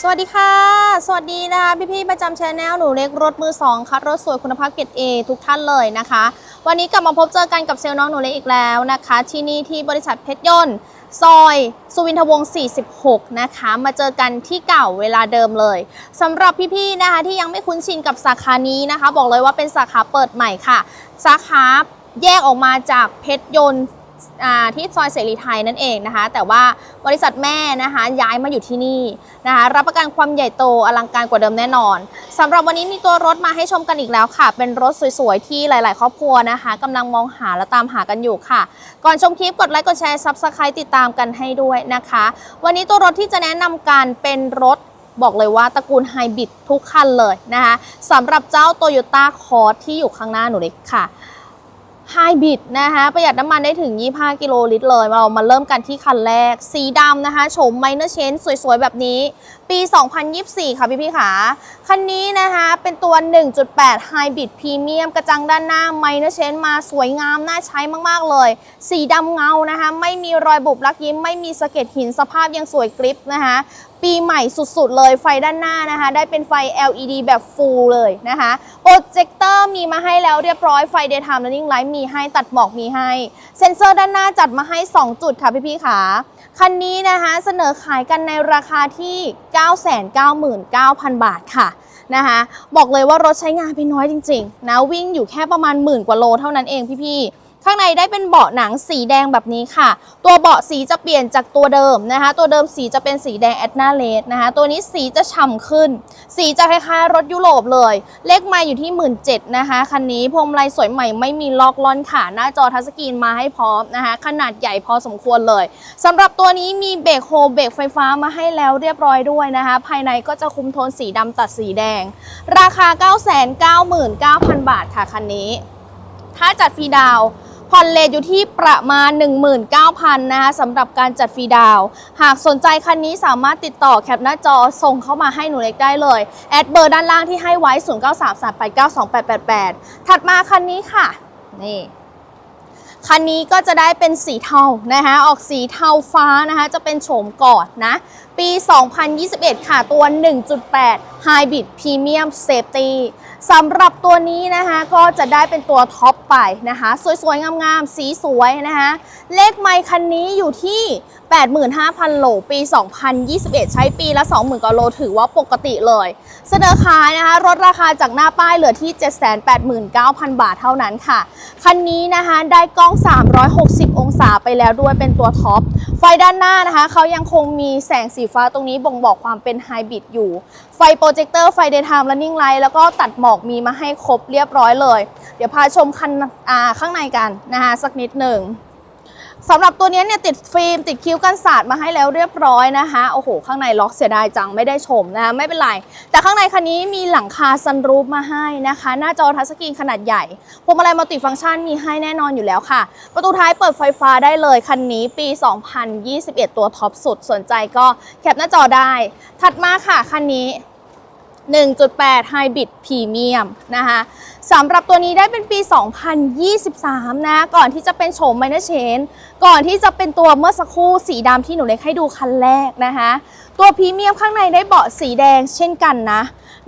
สวัสดีค่ะ สวัสดีนะคะพี่ๆประจำชแนลหนูเล็กรถมือสองคัดรถสวยคุณภาพเกรดเอทุกท่านเลยนะคะ วันนี้กลับมาพบเจอกันกับเซลล์น้องหนูเล็กอีกแล้วนะคะ ที่นี่ที่บริษัทเพชรยนต์ซอยสุวินทวงศ์46 นะคะ มาเจอกันที่เก่าเวลาเดิมเลยสำหรับพี่ๆนะคะที่ยังไม่คุ้นชินกับสาขานี้นะคะ บอกเลยว่าเป็นสาขาเปิดใหม่ค่ะ สาขาแยกออกมาจากเพชรยนต์ ที่ซอยเสรีไทยนั่นเองนะคะ แต่ว่าบริษัทแม่นะคะย้ายมาอยู่ที่นี่นะคะ รับประกันความใหญ่โตอลังการกว่าเดิมแน่นอนสำหรับวันนี้มีตัวรถมาให้ชมกันอีกแล้วค่ะ เป็นรถสวยๆ ที่หลาย ๆ ครอบครัวนะคะกำลังมองหาและตามหากันอยู่ค่ะ ก่อนชมคลิปกดไลค์กดแชร์ซับสไครต์ติดตามกันให้ด้วยนะคะ วันนี้ตัวรถที่จะแนะนำการเป็นรถบอกเลยว่าตระกูลไฮบริดทุกคันเลยนะคะสำหรับเจ้า Toyota c o r s ที่อยู่ข้างหน้าหนูเล็กค่ะ ไฮบริดนะคะประหยัดน้ำมันได้ถึง 25 กิโลลิตรเลย เรามาเริ่มกันที่คันแรก สีดำนะคะโฉมไมเนอร์เชนสวยๆ แบบนี้ ปี 2024 ค่ะพี่ๆค่ะคันนี้นะคะเป็นตัว 1.8 ไฮบริดพรีเมียมกระจังด้านหน้าไมเนอร์เชนมาสวยงาม น่าใช้มากๆเลย สีดำเงานะคะ ไม่มีรอยบุบลักยิ้ม ไม่มีสะเก็ดหินสภาพยังสวยกริปนะคะ ปีใหม่สุดๆเลยไฟด้านหน้านะคะ ได้เป็นไฟ LED แบบฟูลเลยนะคะโปรเจคเตอร์มีมาให้แล้วเรียบร้อยไฟ Daytime Running Light มีให้ตัดหมอกมีให้ เซ็นเซอร์ด้านหน้าจัดมาให้ 2 จุดค่ะพี่ๆค่ะคันนี้นะคะเสนอขายกันในราคาที่ 999,000 บาทค่ะนะคะบอกเลยว่ารถใช้งานไปน้อยจริงๆนะวิ่งอยู่แค่ประมาณหมื่นกว่าโลเท่านั้นเองพี่ๆ ข้างในได้เป็นเบาะหนังสีแดงแบบนี้ค่ะ ตัวเบาะสีจะเปลี่ยนจากตัวเดิมนะคะ ตัวเดิมสีจะเป็นสีแดงแอดนาเลสนะคะ ตัวนี้สีจะฉ่ำขึ้น สีจะคล้ายๆรถยุโรปเลย เลขไมาอยู่ที่ 1 7ื่นนะคะคันนี้พวงมาลัยสวยใหม่ไม่มีล็อกล้อนค่ะ หน้าจอทัชสกรีนมาให้พร้อมนะคะ ขนาดใหญ่พอสมควรเลยสำหรับตัวนี้มีเบรกโฮเบรกไฟฟ้ามาให้แล้วเรียบร้อยด้วยนะคะ ภายในก็จะคุมโทนสีดำตัดสีแดง ราคา 999,000 บาทค่ะคันนี้ ถ้าจัดฟรีดาวน์ ผ่อนเลทอยู่ที่ประมาณ 19,000นะคะสำหรับการจัดฟรีดาว หากสนใจคันนี้สามารถติดต่อแคปหน้าจอส่งเข้ามาให้หนูเล็กได้เลย แอดเบอร์ด้านล่างที่ให้ไว้ 0933892888 ถัดมาคันนี้ค่ะ นี่คันนี้ก็จะได้เป็นสีเทานะคะออกสีเทาฟ้านะคะจะเป็นโฉมกอนนะ ปี 2021 ค่ะ ตัว 1.8 Hybrid Premium Safety สำหรับตัวนี้นะคะก็จะได้เป็นตัวท็อปไปนะคะ สวยๆ งามๆ สีสวยนะคะเลขไมค์คันนี้อยู่ที่ 85,000โลปี 2021 ใช้ปีละ 20,000กว่าโลถือว่าปกติเลย เสนอขายนะคะลดราคาจากหน้าป้ายเหลือที่ 789,000 บาทเท่านั้นค่ะ คันนี้นะคะได้กล้อง 360 องศาไปแล้วด้วยเป็นตัวท็อปไฟด้านหน้านะคะเขายังคงมีแสงสีฟ้าตรงนี้บ่งบอกความเป็นไฮบริดอยู่ ไฟโปรเจคเตอร์ไฟเดย์ไทม์และนิ่งไลท์แล้วก็ตัดหมอกมีมาให้ครบเรียบร้อยเลย เดี๋ยวพาชมคันข้างในกันนะคะสักนิดหนึ่ง สำหรับตัวนี้เนี่ยติดฟิล์มติดคิ้วกันสาดมาให้แล้วเรียบร้อยนะคะโอ้โห ข้างในล็อกเสียดายจังไม่ได้ชมนะคะไม่เป็นไร แต่ข้างในคันนี้มีหลังคาซันรูฟมาให้นะคะ หน้าจอทัชสกรีนขนาดใหญ่พวงมาลัยมัลติฟังก์ชันมีให้แน่นอนอยู่แล้วค่ะ ประตูท้ายเปิดไฟฟ้าได้เลยคันนี้ปี 2021 ตัวท็อปสุดสนใจก็แคปหน้าจอได้ ถัดมาค่ะคันนี้ 1.8 Hybrid Premium นะคะสำหรับตัวนี้ได้เป็นปี 2023 นะ ก่อนที่จะเป็นโฉมไมเนอร์เชนก่อนที่จะเป็นตัวเมื่อสักครู่สีดำที่หนูเล็กให้ดูคันแรกนะคะตัวพรีเมียมข้างในได้เบาะสีแดงเช่นกันนะ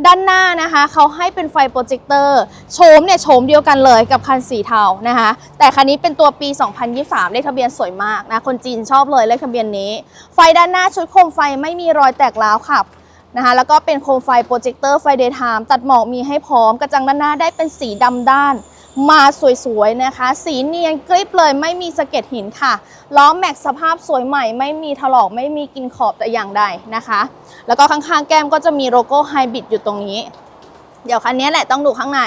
ด้านหน้านะคะเขาให้เป็นไฟโปรเจคเตอร์โฉมเนี่ยโฉมเดียวกันเลยกับคันสีเทานะคะ แต่คันนี้เป็นตัวปี 2023 เลขทะเบียนสวยมากนะ คนจีนชอบเลยเลขทะเบียนนี้ ไฟด้านหน้าชุดโคมไฟไม่มีรอยแตกร้าวค่ะ นะคะแล้วก็เป็นโคมไฟโปรเจคเตอร์ไฟเดย์ไทม์ตัดหมอกมีให้พร้อมกระจังด้านหน้าได้เป็นสีดำด้าน มาสวยๆนะคะ สีเนียนกริบเลยไม่มีสะเก็ดหินค่ะล้อแม็กสภาพสวยใหม่ ไม่มีถลอกไม่มีกินขอบแต่อย่างใดนะคะ แล้วก็ข้างๆแก้มก็จะมีโลโก้ไฮบริดอยู่ตรงนี้ เดี๋ยวคันนี้แหละต้องดูข้างใน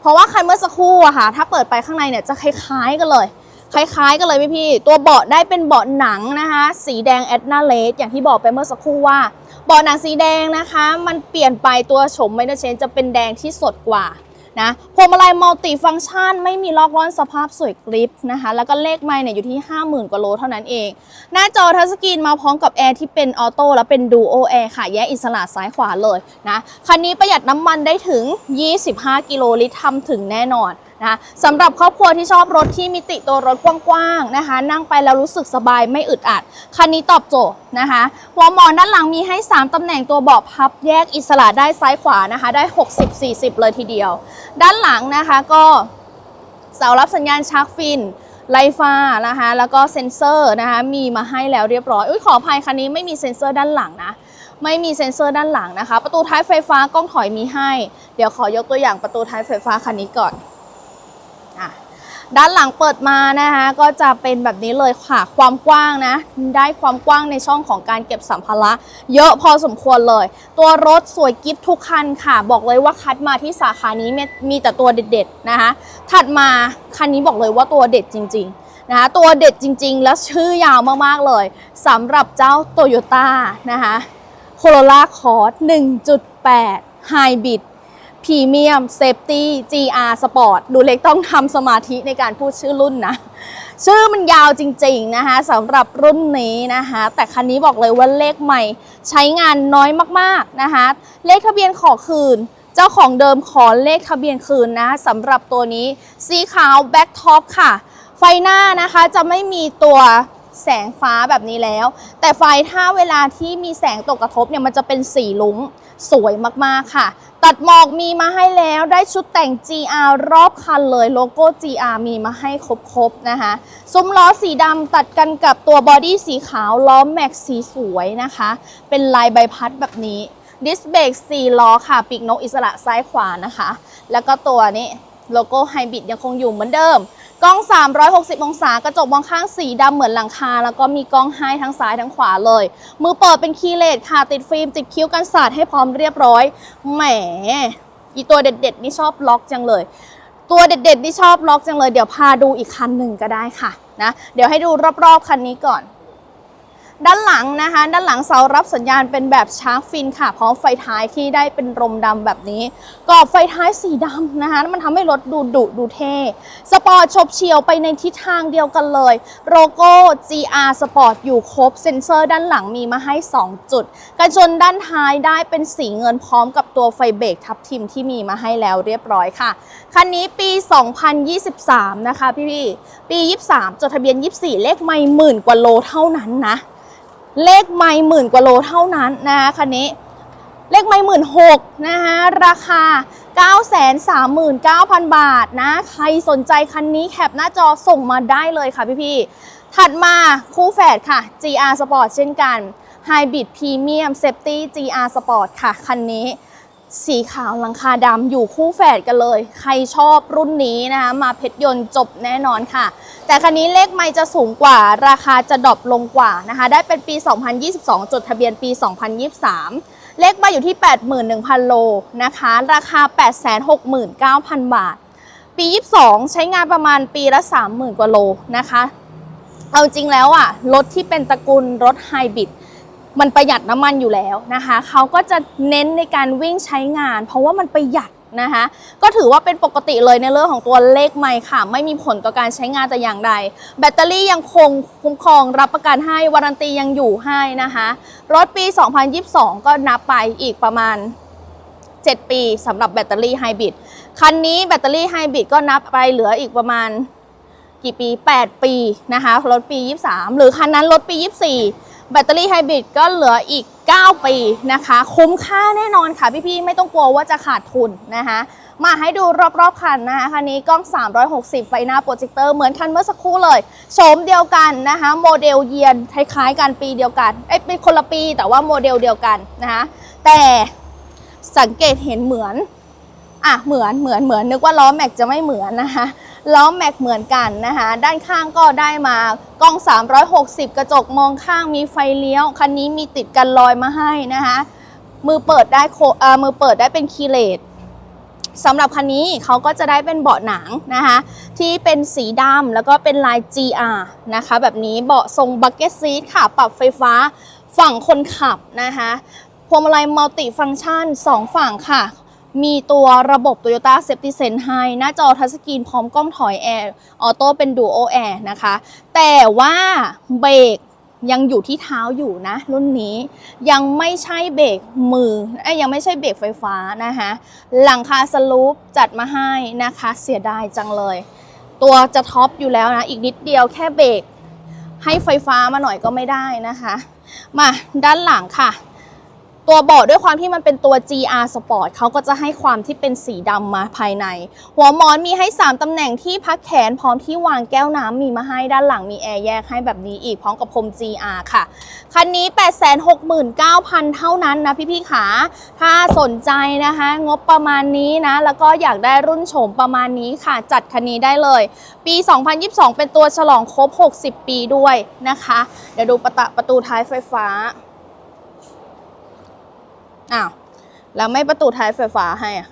เพราะว่าคันเมื่อสักครู่อะค่ะ ถ้าเปิดไปข้างในเนี่ยจะคล้ายๆกันเลยคล้ายๆกันเลยพี่ๆตัวเบาะได้เป็นเบาะหนังนะคะ สีแดงแอดนาเลสอย่างที่บอกไปเมื่อสักครู่ว่า เบาะหนังสีแดงนะคะ มันเปลี่ยนไปตัวโฉมไมเนอร์เชนจะเป็นแดงที่สดกว่านะพวงมาลัยมัลติฟังก์ชันไม่มีล็อกล้อนสภาพสวยกริปนะคะ แล้วก็เลขไมล์เนี่ยอยู่ที่ 50,000 กว่าโลเท่านั้นเอง หน้าจอทัชสกรีนมาพร้อมกับแอร์ที่เป็นออโต้และเป็นดูโอแอร์ค่ะ แยกอิสระซ้ายขวาเลยนะ คันนี้ประหยัดน้ำมันได้ถึง 25 กิโลลิตรทำถึงแน่นอน นะสำหรับครอบครัวที่ชอบรถที่มิติตัวรถกว้างๆนะคะ นั่งไปแล้วรู้สึกสบายไม่อึดอัด คันนี้ตอบโจทย์นะคะหัวหมอนด้านหลังมีให้ 3 ตำแหน่งตัวเบาะพับแยกอิสระได้ซ้ายขวานะคะ ได้ 60-40 เลยทีเดียว ด้านหลังนะคะก็เสารับสัญญาณชาร์กฟินไลฟ้านะคะแล้วก็เซ็นเซอร์นะคะมีมาให้แล้วเรียบร้อยอุ้ยขออภัยคันนี้ไม่มีเซ็นเซอร์ด้านหลังนะไม่มีเซ็นเซอร์ด้านหลังนะคะ ประตูท้ายไฟฟ้ากล้องถอยมีให้ เดี๋ยวขอยกตัวอย่างประตูท้ายไฟฟ้าคันนี้ก่อน ด้านหลังเปิดมานะคะก็จะเป็นแบบนี้เลยค่ะความกว้างนะ ได้ความกว้างในช่องของการเก็บสัมภาระ เยอะพอสมควรเลย ตัวรถสวยกิฟทุกคันค่ะ บอกเลยว่าคัดมาที่สาขานี้มีแต่ตัวเด็ดๆนะคะ ถัดมาคันนี้บอกเลยว่าตัวเด็ดจริงๆนะคะตัวเด็ดจริง ๆ แล้วชื่อยาวมากๆเลยสำหรับเจ้า Toyota นะคะ Corolla Cross 1.8 Hybrid Premium Safety GR Sport ดูเล็กต้องทำสมาธิในการพูดชื่อรุ่นนะ ชื่อมันยาวจริงๆนะคะสำหรับรุ่นนี้นะคะ แต่คันนี้บอกเลยว่าเลขใหม่ ใช้งานน้อยมากๆนะคะ เลขทะเบียนขอคืน เจ้าของเดิมขอเลขทะเบียนคืนนะสำหรับตัวนี้สีขาวแบ็คท็อปค่ะ ไฟหน้านะคะจะไม่มีตัว แสงฟ้าแบบนี้แล้ว แต่ไฟถ้าเวลาที่มีแสงตกกระทบเนี่ยมันจะเป็นสีลุ้งสวยมากๆค่ะ ตัดหมอกมีมาให้แล้วได้ชุดแต่ง GR รอบคันเลยโลโก้ GR มีมาให้ครบๆนะคะ ซุ้มล้อสีดำตัดกันกับตัวบอดี้สีขาวล้อแม็กสีสวยนะคะ เป็นลายใบพัดแบบนี้ดิสเบรก4ล้อค่ะ ปีกนกอิสระซ้ายขวานะคะ แล้วก็ตัวนี้โลโก้ไฮบริดยังคงอยู่เหมือนเดิม กล้อง 360 องศากระจกมองข้างสีดำเหมือนหลังคา แล้วก็มีกล้องให้ทั้งซ้ายทั้งขวาเลย มือเปิดเป็นคีย์เลสค่ะ ติดฟิล์ม ติดคิ้วกันสาดให้พร้อมเรียบร้อย แหม อีตัวเด็ดๆ นี่ชอบล็อกจังเลย ตัวเด็ดๆ นี่ชอบล็อกจังเลย เดี๋ยวพาดูอีกคันหนึ่งก็ได้ค่ะนะ เดี๋ยวให้ดูรอบๆ คันนี้ก่อน ด้านหลังนะคะ ด้านหลังเสารับสัญญาณเป็นแบบชาร์กฟินค่ะ พร้อมไฟท้ายที่ได้เป็นรมดำแบบนี้กรอบไฟท้ายสีดำนะคะ มันทำให้รถดูดุดูเท่สปอร์ตชบเฉียวไปในทิศทางเดียวกันเลยโลโก้ GR Sport อยู่ครบเซ็นเซอร์ด้านหลังมีมาให้ 2 จุดกระจนด้านท้ายได้เป็นสีเงินพร้อมกับตัวไฟเบรกทับทิมที่มีมาให้แล้วเรียบร้อยค่ะคันนี้ปี 2023 นะคะพี่ๆปี 23 จดทะเบียน 24 เลขไม่หมื่นกว่าโลเท่านั้นนะ เลขไม่หมื่นกว่าโลเท่านั้นนะคะคันนี้ เลขไม่หมื่นหกนะคะราคา 9 3 9 0 0 0 บาทนะ ใครสนใจคันนี้แคปหน้าจอส่งมาได้เลยค่ะพี่ๆถัดมาคู่แฝดค่ะ GR Sport เช่นกัน Hybrid Premium Safety GR Sport ค่ะ คันนี้สีขาวลังคาดำอยู่คู่แฝดกันเลย ใครชอบรุ่นนี้นะคะมาเพชรยนต์จบแน่นอนค่ะ แต่คันนี้เลขไม่จะสูงกว่าราคาจะดรอปลงกว่านะคะ ได้เป็นปี 2022 จดทะเบียนปี 2023 เลขมาอยู่ที่ 81,000 โลนะคะ ราคา 869,000 บาท ปี 22 ใช้งานประมาณปีละ 30,000 กว่าโลนะคะ เอาจริงแล้วอะรถที่เป็นตระกูลรถไฮบริดมันประหยัดน้ำมันอยู่แล้วนะคะ เขาก็จะเน้นในการวิ่งใช้งาน เพราะว่ามันประหยัด นะคะ ก็ถือว่าเป็นปกติเลยในเรื่องของตัวเลขไมค์ค่ะ ไม่มีผลต่อการใช้งานแต่อย่างใด แบตเตอรี่ยังคงคุ้มครองรับประกันให้วารันตียังอยู่ให้นะคะ รถปี 2022 ก็นับไปอีกประมาณ 7 ปีสำหรับแบตเตอรี่ไฮบริดคันนี้แบตเตอรี่ไฮบริดก็นับไปเหลืออีกประมาณกี่ปี 8 ปีนะคะรถปี 23 หรือคันนั้นรถปี 24 แบตเตอรี่ไฮบริดก็เหลืออีก 9 ปีนะคะ คุ้มค่าแน่นอนค่ะพี่ๆ ไม่ต้องกลัวว่าจะขาดทุนนะคะมาให้ดูรอบๆคันนะคะคันนี้กล้อง 360 ไฟหน้าโปรเจคเตอร์เหมือนคันเมื่อสักครู่เลยโฉมเดียวกันนะคะโมเดลเยียนคล้ายๆกันปีเดียวกันเอ้ยเป็นคนละปีแต่ว่าโมเดลเดียวกันนะคะแต่สังเกตเห็นเหมือนอะเหมือนเหมือนเหมือนนึกว่าล้อแม็กจะไม่เหมือนนะคะ ล้อแม็กเหมือนกันนะคะด้านข้างก็ได้มากล้อง 360 กระจกมองข้างมีไฟเลี้ยว คันนี้มีติดกันลอยมาให้นะคะมือเปิดได้โคมือเปิดได้เป็นคีเลสสำหรับคันนี้เขาก็จะได้เป็นเบาะหนังนะคะที่เป็นสีดำแล้วก็เป็นลาย GR นะคะแบบนี้เบาะทรงบักเก็ตซีทค่ะ ปรับไฟฟ้าฝั่งคนขับนะคะพวงมาลัยมัลติฟังก์ชันสองฝั่งค่ะ มีตัวระบบ Toyota Safety Sense ให้ หน้าจอทัชสกรีนพร้อมกล้องถอยแอร์ออโต้เป็น Duo Air นะคะ แต่ว่าเบรกยังอยู่ที่เท้าอยู่นะ รุ่นนี้ยังไม่ใช่เบรกมือยยังไม่ใช่เบรกไฟฟ้านะคะหลังคาสลูปจัดมาให้นะคะ เสียดายจังเลย ตัวจะท็อปอยู่แล้วนะ อีกนิดเดียวแค่เบรกให้ไฟฟ้ามาหน่อยก็ไม่ได้นะคะ มาด้านหลังค่ะ ตัวเบาะด้วยความที่มันเป็นตัว GR Sport เขาก็จะให้ความที่เป็นสีดำมาภายใน หัวหมอนมีให้ 3ตำแหน่งที่พักแขนพร้อมที่วางแก้วน้ำมีมาให้ด้านหลังมีแอร์แยกให้แบบนี้อีกพร้อมกับพรม GR ค่ะ คันนี้ 869,000 เท่านั้นนะพี่ๆขา ถ้าสนใจนะคะ งบประมาณนี้นะ แล้วก็อยากได้รุ่นโฉมประมาณนี้ค่ะ จัดคันนี้ได้เลย ปี 2022 เป็นตัวฉลองครบ 60 ปีด้วยนะคะ เดี๋ยวดูประตประตูท้ายไฟฟ้า อ้าวแล้วไม่ประตูท้ายไฟฟ้าให้อะ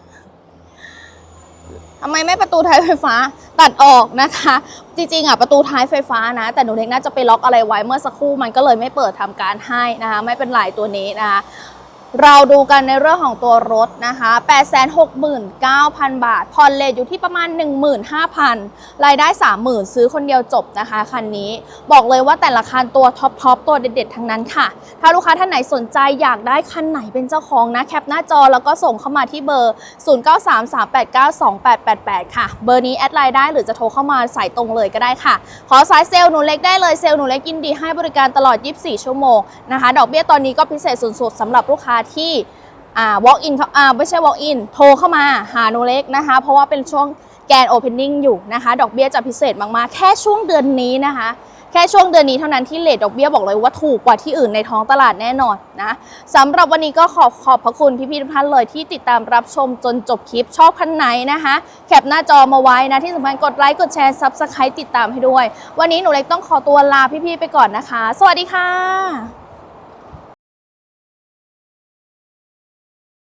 ทำไมไม่ประตูท้ายไฟฟ้าตัดออกนะคะ จริงๆอะประตูท้ายไฟฟ้านะ แต่หนูเล็กน่าจะไปล็อกอะไรไว้เมื่อสักครู่มันก็เลยไม่เปิดทำการให้นะคะ ไม่เป็นไรตัวนี้นะคะ เราดูกันในเรื่องของตัวรถนะคะ 869,000 บาท ผ่อนเลทอยู่ที่ประมาณ 15,000 รายได้ 30,000 ซื้อคนเดียวจบนะคะคันนี้ บอกเลยว่าแต่ละคันตัวท็อปทอปตัวเด็ดๆ ทั้งนั้นค่ะ ถ้าลูกค้าท่านไหนสนใจอยากได้คันไหนเป็นเจ้าของนะ แคปหน้าจอแล้วก็ส่งเข้ามาที่เบอร์ 0933892888 ค่ะ เบอร์นี้แอดไลน์ได้หรือจะโทรเข้ามาสายตรงเลยก็ได้ค่ะ ขอสายเซลล์หนูเล็กได้เลยเซลล์หนูเล็กยินดีให้บริการตลอด 24 ชั่วโมงนะคะ ดอกเบี้ยตอนนี้ก็พิเศษสุดๆสำหรับลูกค้าที่อ่า walk in อ่าไม่ใช่ walk in โทรเข้ามาหาหนูเล็กนะคะ เพราะว่าเป็นช่วงแกน opening อยู่นะคะ ดอกเบี้ยจะพิเศษมากๆ แค่ช่วงเดือนนี้นะคะ แค่ช่วงเดือนนี้เท่านั้นที่เลทดอกเบี้ยบอกเลยว่าถูกกว่าที่อื่นในท้องตลาดแน่นอนนะสำหรับวันนี้ก็ขอบขอบพระคุณพี่ๆทุกท่านเลยที่ติดตามรับชมจนจบคลิปชอบคันไหนนะคะ แคปหน้าจอมาไว้นะที่สำคัญกดไลค์กดแชร์ซับสไครต์ติดตามให้ด้วย วันนี้หนูเล็กต้องขอตัวลาพี่ๆไปก่อนนะคะ สวัสดีค่ะ